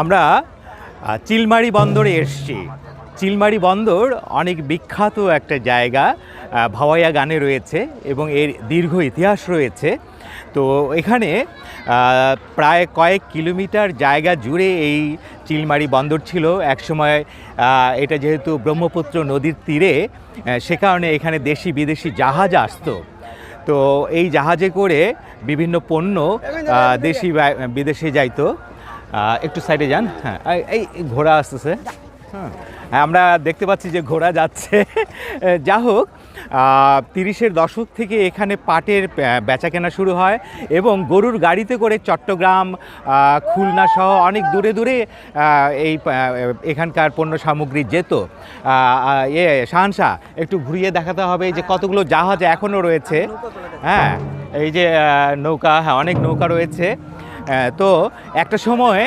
আমরা চিলমারি বন্দরে এসছি। চিলমারি বন্দর অনেক বিখ্যাত একটা জায়গা ভাওয়াইয়া গানে রয়েছে এবং এর দীর্ঘ ইতিহাস রয়েছে। তো এখানে প্রায় কয়েক কিলোমিটার জায়গা জুড়ে এই চিলমারি বন্দর ছিল। একসময় এটা যেহেতু ব্রহ্মপুত্র নদীর তীরে সে কারণে এখানে দেশি বিদেশি জাহাজ আসতো। তো এই জাহাজে করে বিভিন্ন পণ্য দেশি বিদেশে যাইতো। একটু সাইডে যান। হ্যাঁ এই- ঘোড়া আসতেছে। হ্যাঁ আমরা দেখতে পাচ্ছি যে ঘোড়া যাচ্ছে। যা হোক তিরিশের দশক থেকে এখানে পাটের বেচা কেনা শুরু হয় এবং গরুর গাড়িতে করে চট্টগ্রাম খুলনা সহ অনেক দূরে দূরে এই এখানকার পণ্য সামগ্রী যেত। এ শাহানশাহ একটু ঘুরিয়ে দেখাতে হবে যে কতগুলো জাহাজ এখনও রয়েছে। হ্যাঁ এই যে নৌকা হ্যাঁ অনেক নৌকা রয়েছে। তো একটা সময়